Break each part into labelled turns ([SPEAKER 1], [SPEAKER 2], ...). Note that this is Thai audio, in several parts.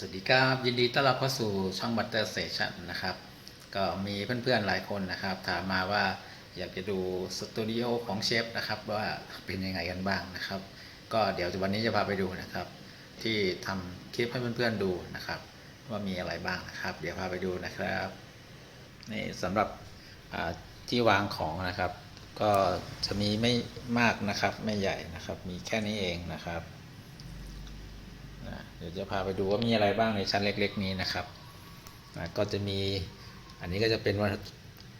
[SPEAKER 1] สวัสดีครับยินดีต้อนรับเข้าสู่ช่อง Butter Station นะครับ ก็มีเพื่อนๆหลายคนนะครับ ถามมาว่าอยากจะดูสตูดิโอของเชฟนะครับว่าเป็นยังไงกันบ้างนะครับ ก็เดี๋ยววันนี้จะพาไปดูนะครับ ที่ทำคลิปให้เพื่อนๆดูนะครับ ว่ามีอะไรบ้างนะครับ เดี๋ยวพาไปดูนะครับนี่สำหรับที่วางของนะครับ ก็จะมีไม่มากนะครับ ไม่ใหญ่นะครับ มีแค่นี้เองนะครับ เดี๋ยวจะพาไปดูว่ามีอะไรบ้างในชั้นเล็ก ๆ นี้นะครับอะก็จะมีอันนี้ก็จะเป็นวัต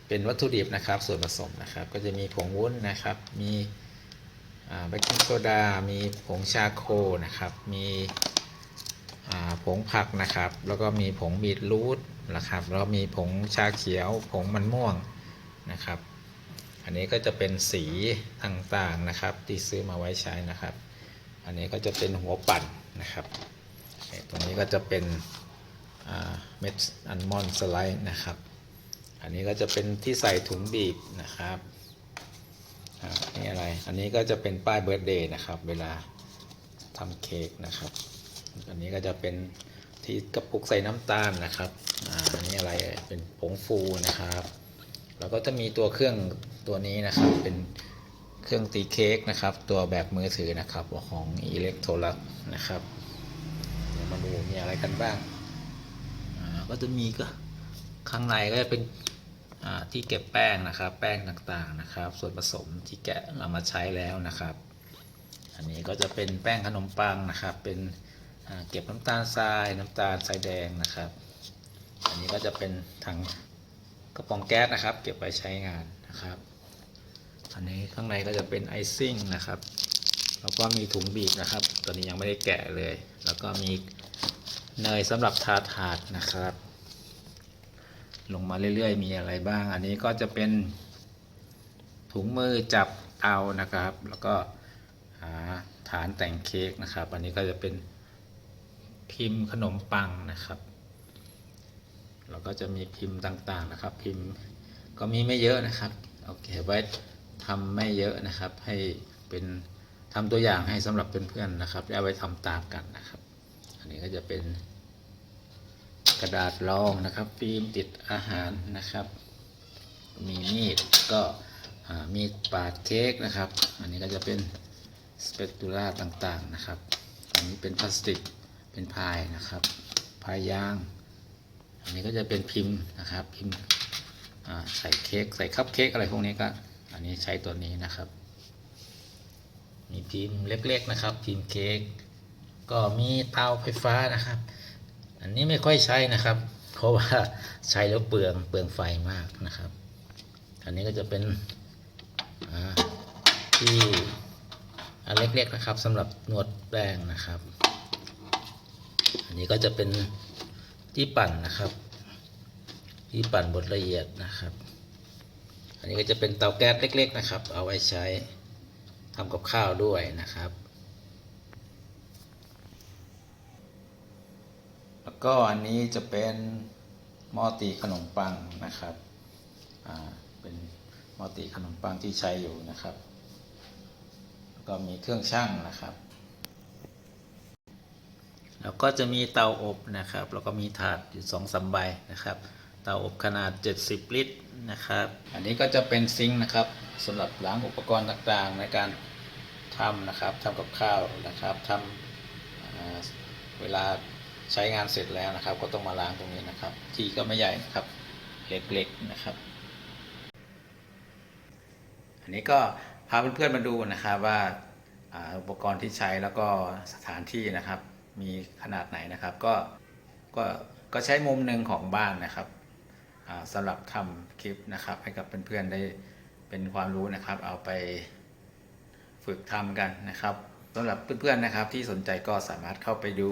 [SPEAKER 1] เป็นวัตถุดิบนะครับ ส่วนผสมนะครับ ก็จะมีผงวุ้นนะครับ มีเบกกิ้งโซดา มีผงชาโคนะครับ มีผงผักนะครับ แล้วก็มีผงบีทรูทนะครับ แล้วมีผงชาเขียว ผงมันม่วงนะครับ อันนี้ก็จะเป็นสีต่างๆนะครับ ที่ซื้อมาไว้ใช้นะครับ อันนี้ก็จะเป็นหัวปั่น นะครับตรงนี้ก็จะเป็นเม็ดอัลมอนด์สไลด์นะครับ อันนี้ก็จะเป็นที่ใส่ถุงบีบนะครับอ่านี่อะไร อันนี้ก็จะเป็นป้ายเบิร์ดเดย์นะครับ เวลาทำเค้กนะครับ อันนี้ก็จะเป็นที่กระปุกใส่น้ำตาลนะครับอันนี้อะไรเป็นผงฟูนะครับ แล้วก็จะมีตัวเครื่องตัวนี้นะครับเป็น เครื่องตีเค้กนะครับ ตัวแบบมือถือนะครับของอิเล็กโทรลักนะครับเดี๋ยวมาดูมีอะไรกันบ้างก็จะมีก็ข้างในก็จะเป็นที่เก็บแป้งนะครับ แป้งต่างๆนะครับ ส่วนผสมที่แกะเอามาใช้แล้วนะครับ อันนี้ก็จะเป็นแป้งขนมปังนะครับ เป็นเก็บน้ำตาลทรายน้ำตาลทรายแดงนะครับ อันนี้ก็จะเป็นถังกระป๋องแก๊สนะครับ เก็บไว้ใช้งานนะครับ อันนี้ข้างในก็จะเป็นไอซิ่งนะครับ แล้วก็มีถุงบีบนะครับ ตัวนี้ยังไม่ได้แกะเลย แล้วก็มีเนยสำหรับทาถาดนะครับ ลงมาเรื่อยๆ มีอะไรบ้าง อันนี้ก็จะเป็นถุงมือจับเอานะครับ แล้วก็หาฐานแต่งเค้กนะครับ อันนี้ก็จะเป็นพิมพ์ขนมปังนะครับเราก็จะมีพิมพ์ต่างๆนะครับ พิมพ์ก็มีไม่เยอะนะครับ โอเคไว้ ทำไม่เยอะนะครับ ให้เป็นทำตัวอย่างให้สำหรับเพื่อนๆนะครับเอาไว้ทำตามกันนะครับ อันนี้ก็จะเป็นกระดาษรองนะครับฟิล์มติดอาหารนะครับ มีมีดก็มีดปาดเค้กนะครับ อันนี้ก็จะเป็นสเปกตูล่าต่างๆนะครับ อันนี้เป็นพลาสติกเป็นพายนะครับพายยาง อันนี้ก็จะเป็นพิมพ์นะครับพิมพ์ใส่เค้กใส่คัพเค้กอะไรพวกนี้ก็ อันนี้ใช้ตัวนี้นะครับ มีพิมพ์เล็กๆนะครับ พิมพ์เค้กก็มีเตาไฟฟ้านะครับ อันนี้ไม่ค่อยใช้นะครับ เพราะว่าใช้แล้วเปลืองเปลืองไฟมากนะครับ อันนี้ก็จะเป็นที่อันเล็กๆนะครับสำหรับนวดแป้งนะครับ อันนี้ก็จะเป็นที่ปั่นนะครับ ที่ปั่นบดละเอียดนะครับ อันนี้ก็จะเป็นเตาแก๊สเล็ก ๆ นะครับ เอาไว้ใช้ทำกับข้าวด้วยนะครับ แล้วก็อันนี้จะเป็นหม้อตีขนมปังนะครับ อ่า เป็นหม้อตีขนมปังที่ใช้อยู่นะครับ แล้วก็มีเครื่องชั่งนะครับ แล้วก็จะมีเตาอบนะครับ แล้วก็มีถาดอยู่สองสามใบนะครับ เตาอบขนาด 70 ลิตร นะครับ อันนี้ก็จะเป็นซิงค์นะครับสำหรับล้างอุปกรณ์ต่างๆ ในการทำนะครับทำกับข้าวนะครับทำอ่าเวลาใช้งานเสร็จแล้วนะครับ ก็ต้องมาล้างตรงนี้นะครับ ที่ก็ไม่ใหญ่นะครับเล็กๆนะครับ อันนี้ก็พาเพื่อนๆมาดูนะครับว่าอุปกรณ์ที่ใช้แล้วก็สถานที่นะครับ มีขนาดไหนนะครับ ก็ก็ก็ใช้มุมหนึ่งของบ้านนะครับ สำหรับทำคลิปนะครับ ให้กับเพื่อนๆได้เป็นความรู้นะครับ เอาไปฝึกทำกันนะครับสำหรับเพื่อนๆนะครับ ที่สนใจก็สามารถเข้าไปดู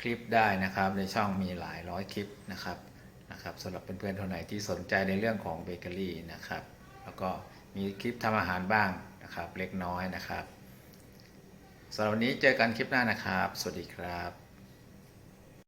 [SPEAKER 1] คลิปได้นะครับ ในช่องมีหลายร้อยคลิปนะครับนะครับสำหรับเพื่อนๆคนไหนที่สนใจในเรื่องของเบเกอรี่นะครับ แล้วก็มีคลิปทำอาหารบ้างนะครับ เล็กน้อยนะครับสำหรับวันนี้เจอกันคลิปหน้านะครับ สวัสดีครับ